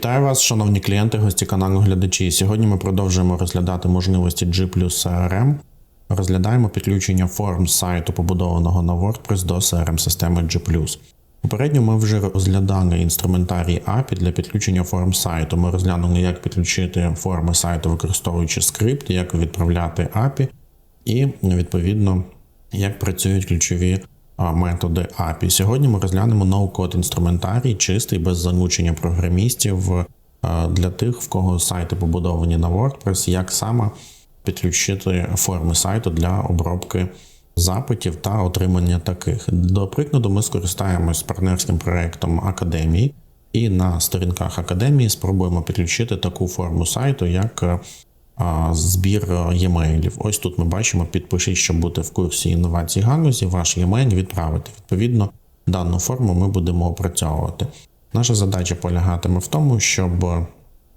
Вітаю вас, шановні клієнти, гості каналу глядачі. Сьогодні ми продовжуємо розглядати можливості G CRM. Розглядаємо підключення форм сайту, побудованого на WordPress до CRM системи G. Попередньо ми вже розглядали інструментарій API для підключення форм сайту. Ми розглянули, як підключити форми сайту, використовуючи скрипт, як відправляти API, і відповідно як працюють ключові методи API. Сьогодні ми розглянемо ноу-код інструментарій, чистий без залучення програмістів для тих, в кого сайти побудовані на WordPress, як саме підключити форми сайту для обробки запитів та отримання таких. До прикладу, ми скористаємось партнерським проєктом Академії, і на сторінках Академії спробуємо підключити таку форму сайту, як збір e-mailів. Ось тут ми бачимо, підпишіть, щоб бути в курсі інновацій галузі, ваш e-mail відправити. Відповідно, дану форму ми будемо опрацьовувати. Наша задача полягатиме в тому, щоб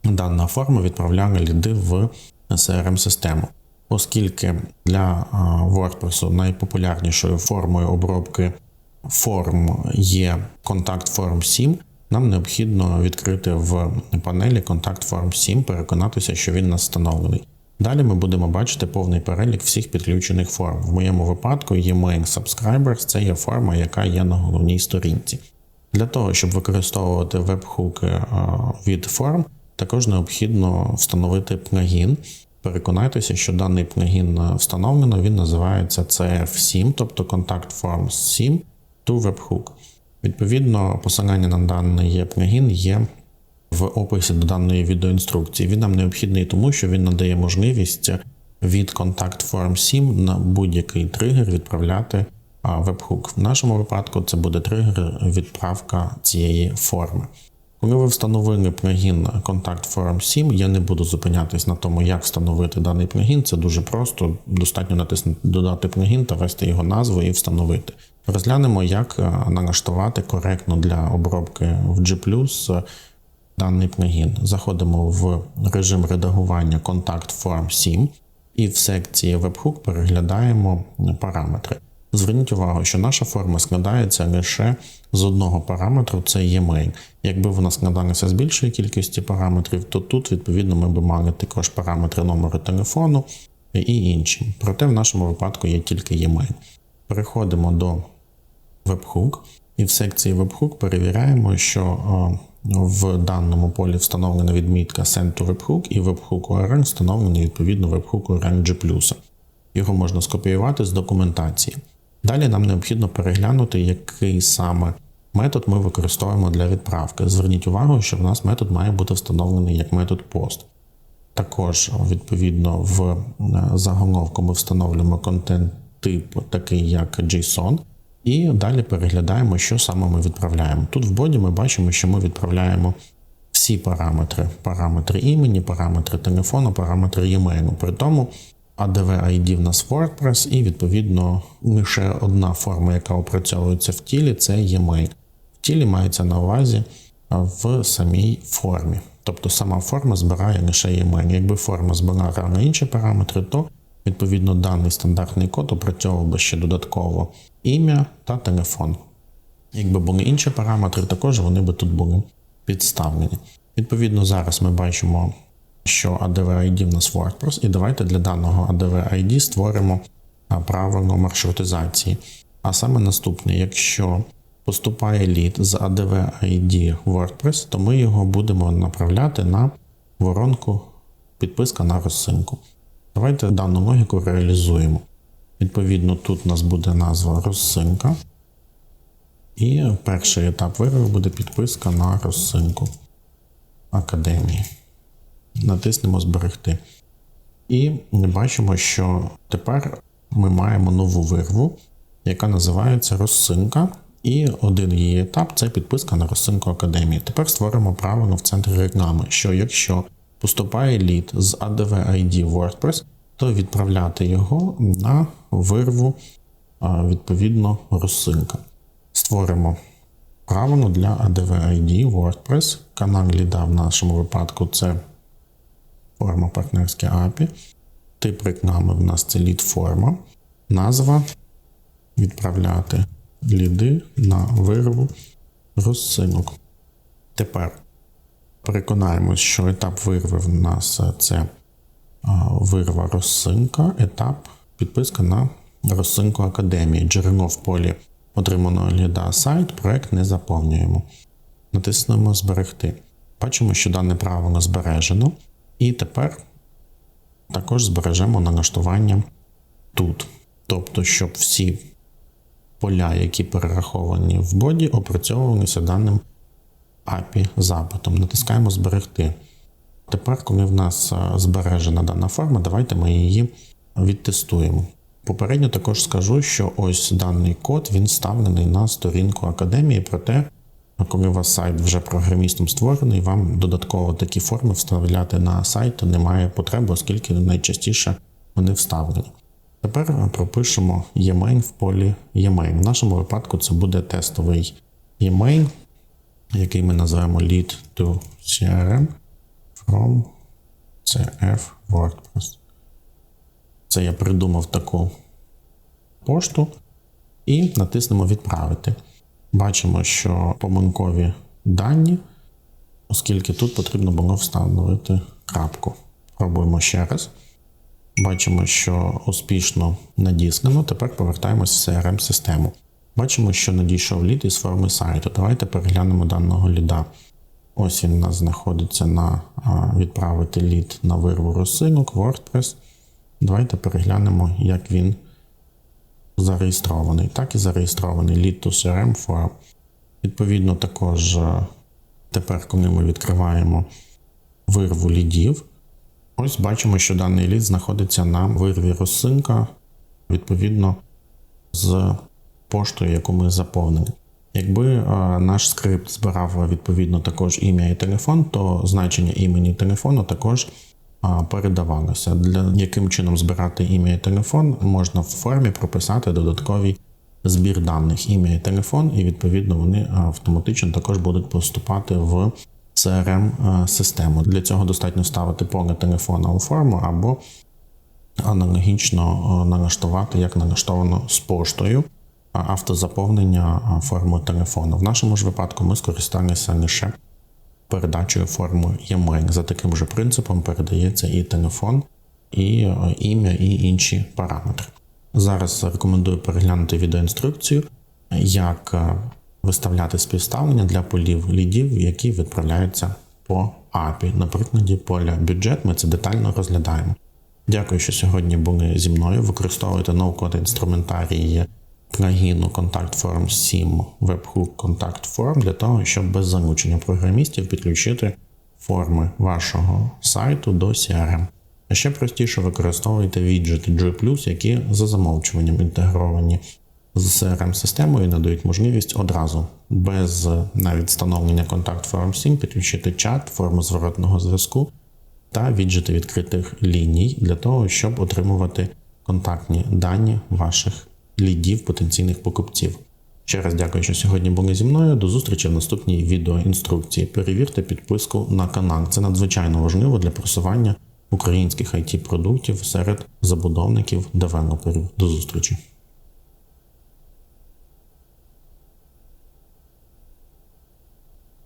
дана форма відправляла ліди в CRM-систему. Оскільки для WordPress найпопулярнішою формою обробки форм є Contact Form 7, нам необхідно відкрити в панелі Contact Form 7, переконатися, що він настановлений. Далі ми будемо бачити повний перелік всіх підключених форм. В моєму випадку e-mail Subscribers це є форма, яка є на головній сторінці. Для того, щоб використовувати веб-хуки від форм, також необхідно встановити плагін. Переконайтеся, що даний плагін встановлено, він називається CF7, тобто Contact Forms 7 to Webhook. Відповідно, посилання на даний плагін є в описі до даної відеоінструкції. Він нам необхідний, тому що він надає можливість від Contact Form 7 на будь-який тригер відправляти вебхук. В нашому випадку це буде тригер відправка цієї форми. Коли ви встановили плагін Contact Form 7, я не буду зупинятись на тому, як встановити даний плагін. Це дуже просто. Достатньо натиснути додати плагін та ввести його назву і встановити. Розглянемо, як налаштувати коректно для обробки в G даний плагін. Заходимо в режим редагування Contact Form 7 і в секції Webhook переглядаємо параметри. Зверніть увагу, що наша форма складається лише з одного параметру, це e-mail. Якби вона складалася з більшої кількості параметрів, то тут, відповідно, ми б мали також параметри номеру телефону і інші. Проте в нашому випадку є тільки e-mail. Переходимо до Webhook, і в секції Webhook перевіряємо, що в даному полі встановлена відмітка Send to Webhook і Webhook URL встановлений відповідно Webhook URL G+. Його можна скопіювати з документації. Далі нам необхідно переглянути, який саме метод ми використовуємо для відправки. Зверніть увагу, що в нас метод має бути встановлений як метод POST. Також, відповідно, в е, заголовку ми встановлюємо контент тип, такий як JSON, і далі переглядаємо, що саме ми відправляємо. Тут в боді ми бачимо, що ми відправляємо всі параметри: параметри імені, параметри телефону, параметри e-mail. При тому ADV ID в нас WordPress, і, відповідно, лише одна форма, яка опрацьовується в тілі, це e-mail. В тілі мається на увазі в самій формі. Тобто сама форма збирає лише e-mail. Якби форма збирала на інші параметри, то відповідно даний стандартний код опрацьовував би ще додатково ім'я та телефон. Якби були інші параметри, також вони би тут були підставлені. Відповідно, зараз ми бачимо що ADV ID в нас WordPress, і давайте для даного ADV ID створимо правило маршрутизації. А саме наступне, якщо поступає лід з ADV ID WordPress, то ми його будемо направляти на воронку підписка на розсинку. Давайте дану логіку реалізуємо. Відповідно, тут у нас буде назва розсинка. І перший етап виробу буде підписка на розсинку Академії натиснемо Зберегти. І ми бачимо, що тепер ми маємо нову вирву, яка називається розсинка. І один її етап це підписка на розсинку Академії. Тепер створимо правило в центрі реклами, що якщо поступає лід з ADV ID WordPress, то відправляти його на вирву відповідно розсинка. Створимо правило для ADV ID WordPress. Канал ліда в нашому випадку це форма партнерське API. Тип реклами в нас це лід-форма. Назва відправляти ліди на вирву розсинок. Тепер Переконаємось, що етап вирви в нас це вирва розсинка, етап підписка на розсинку академії. Джерело в полі отриманого ліда сайт, проект не заповнюємо. Натиснемо Зберегти. Бачимо, що дане правило збережено. І тепер також збережемо налаштування тут. Тобто, щоб всі поля, які перераховані в боді, опрацьовувалися даним API запитом. Натискаємо Зберегти. Тепер, коли в нас е, збережена дана форма, давайте ми її відтестуємо. Попередньо також скажу, що ось даний код він ставлений на сторінку академії, проте, коли у вас сайт вже програмістом створений, вам додатково такі форми вставляти на сайт немає потреби, оскільки найчастіше вони вставлені. Тепер пропишемо e-main в полі e-main. В нашому випадку це буде тестовий e-main, який ми називаємо lead to CRM from CF WordPress. Це я придумав таку пошту і натиснемо Відправити. Бачимо, що помилкові дані, оскільки тут потрібно було встановити крапку. Пробуємо ще раз. Бачимо, що успішно надіслано. Тепер повертаємось в CRM-систему. Бачимо, що надійшов лід із форми сайту. Давайте переглянемо даного ліда. Ось він у нас знаходиться на відправити лід на вирву розсинок, WordPress. Давайте переглянемо, як він зареєстрований. Так і зареєстрований lead to CRM form. Відповідно, також тепер, коли ми відкриваємо вирву лідів, ось бачимо, що даний лід знаходиться на вирві розсинка, відповідно, з поштою, яку ми заповнили. Якби наш скрипт збирав відповідно також ім'я і телефон, то значення імені телефону також передавалося. Для яким чином збирати ім'я і телефон, можна в формі прописати додатковий збір даних ім'я і телефон, і відповідно вони автоматично також будуть поступати в crm систему Для цього достатньо вставити поле телефона у форму або аналогічно налаштувати, як налаштовано з поштою автозаповнення форми телефону. В нашому ж випадку ми скористалися лише передачею форми e-mail. За таким же принципом передається і телефон, і е, ім'я, і інші параметри. Зараз рекомендую переглянути відеоінструкцію, як е, виставляти співставлення для полів лідів, які відправляються по API. На прикладі поля бюджет ми це детально розглядаємо. Дякую, що сьогодні були зі мною. Використовуйте ноу-код інструментарії плагіну Contact Form 7 Webhook Contact Form для того, щоб без залучення програмістів підключити форми вашого сайту до CRM. А ще простіше використовуйте віджити G+, які за замовчуванням інтегровані з CRM-системою і надають можливість одразу без навіть встановлення Contact Form 7 підключити чат, форму зворотного зв'язку та віджити відкритих ліній для того, щоб отримувати контактні дані ваших лідів потенційних покупців. Ще раз дякую, що сьогодні були зі мною. До зустрічі в наступній відеоінструкції. Перевірте підписку на канал. Це надзвичайно важливо для просування українських it продуктів серед забудовників девелоперів. До зустрічі.